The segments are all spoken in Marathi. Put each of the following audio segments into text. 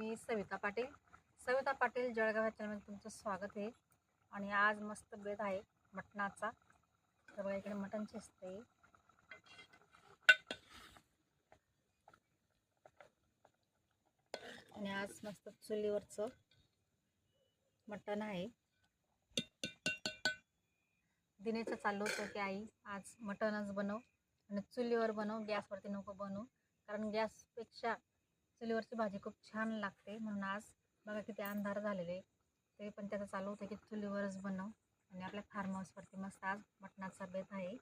मी सविता पाटील. सविता पाटील जळगाव चॅनलमध्ये तुमचं स्वागत आहे. आणि आज मस्त बेत आहे मटणाचा. तर बघा इकडे मटण शिजते आणि आज मस्त चुलीवरचं मटण आहे. दिनेचं चाललं होतं की आई आज मटणच बनव. आणि चुलीवर बनव गॅसवरती नको बनवू. कारण गॅसपेक्षा चुलीवरची भाजी खूप छान लागते. म्हणून आज बघा किती अंधार झालेले. ते पण त्याचं चालू होतं की चुलीवरच बनव. आणि आपल्या फार्म हाऊसवरती मस्त आज मटणाचा बेत आहे.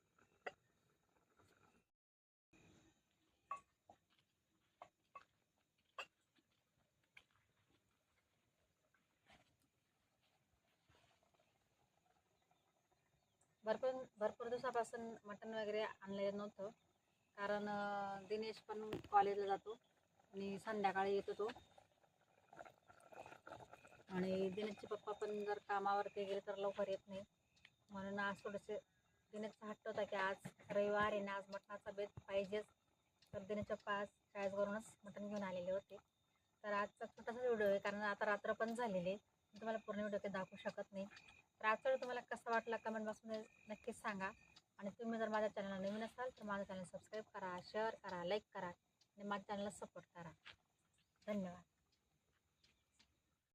भरपूर भरपूर दिवसापासून मटण वगैरे आणलेलं नव्हतं. कारण दिनेश पण कॉलेजला जातो. आणि संध्याकाळी येतो तो. आणि दिनेशचे पप्पा पण जर कामावरती गेले तर लवकर येत नाही. म्हणून आज थोडेसे दिनेशचा हट्ट होता की आज रविवार आहे ना आज मटणाचा बेत पाहिजेच. तर दिनेशच्या पप्पा आज चाळीसवरूनच मटण घेऊन आलेले होते. तर आजचा छोटासा व्हिडिओ आहे कारण आता रात्र पण झालेली मी तुम्हाला पूर्ण व्हिडिओ काही दाखवू शकत नाही. तर आजचा व्हिडिओ तुम्हाला कसा वाटला कमेंट बॉक्समध्ये नक्कीच सांगा. आणि तुम्ही जर माझ्या चॅनलला नवीन असाल तर माझं चॅनल सबस्क्राईब करा शेअर करा लाईक करा. आणि माझ्या चॅनलला सपोर्ट करा. धन्यवाद.